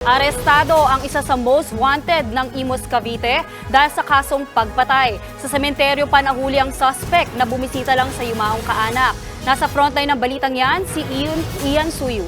Arestado ang isa sa most wanted ng Imus Cavite dahil sa kasong pagpatay. Sa sementeryo pa nahuli ang suspect na bumisita lang sa yumaong kaanak. Nasa frontline ng balitang yan, si Ian, Ian Suyu.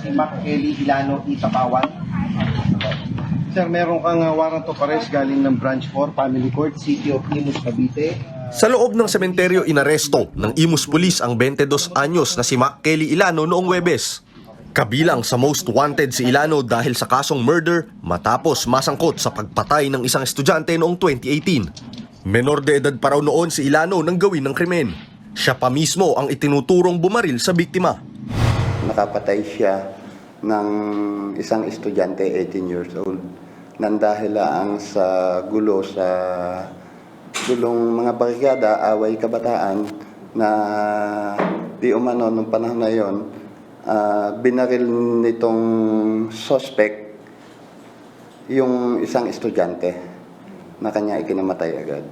si Mac Kelly Ilano Itapawan. Sir, meron kang uh, warrant of arrest galing ng Branch 4 Family Court, City of Imus, Cavite. Sa loob ng sementeryo inaresto ng Imus Police ang 22 anyos na si Mac Kelly Ilano noong Webes. Kabilang sa most wanted si Ilano dahil sa kasong murder matapos masangkot sa pagpatay ng isang estudyante noong 2018. Menor de edad pa raw noon si Ilano nang gawin ng krimen. Siya pa mismo ang itinuturong bumaril sa biktima. nakapatay siya ng isang estudyante, 18 years old, nang dahil lang sa gulo sa gulong mga barikada, away kabataan, na di umano nung panahon na yon, ah, binaril nitong suspect yung isang estudyante na kanya ikinamatay agad.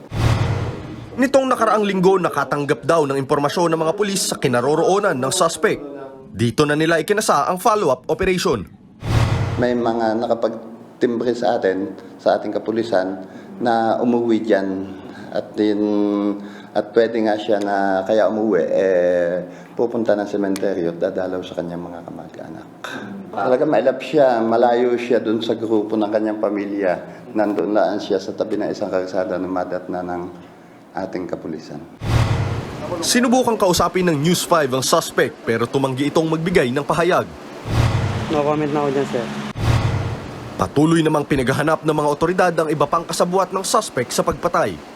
Nitong nakaraang linggo nakatanggap daw ng impormasyon ng mga pulis sa kinaroroonan ng suspect. Dito na nila ikinasa ang follow-up operation. may mga nakapagtimbre sa atin, sa ating kapulisan, na umuwi dyan. At, din, at pwede nga siya na kaya umuwi, eh, pupunta ng sementeryo at dadalaw sa kanyang mga kamag-anak. Talaga mailap siya, malayo siya dun sa grupo ng kanyang pamilya. Nandun laan siya sa tabi ng isang karsada na madat na ng ating kapulisan. Sinubukang kausapin ng News 5 ang suspect pero tumanggi itong magbigay ng pahayag. No comment na ako dyan, sir. Patuloy namang pinaghahanap ng mga otoridad ang iba pang kasabuat ng suspect sa pagpatay.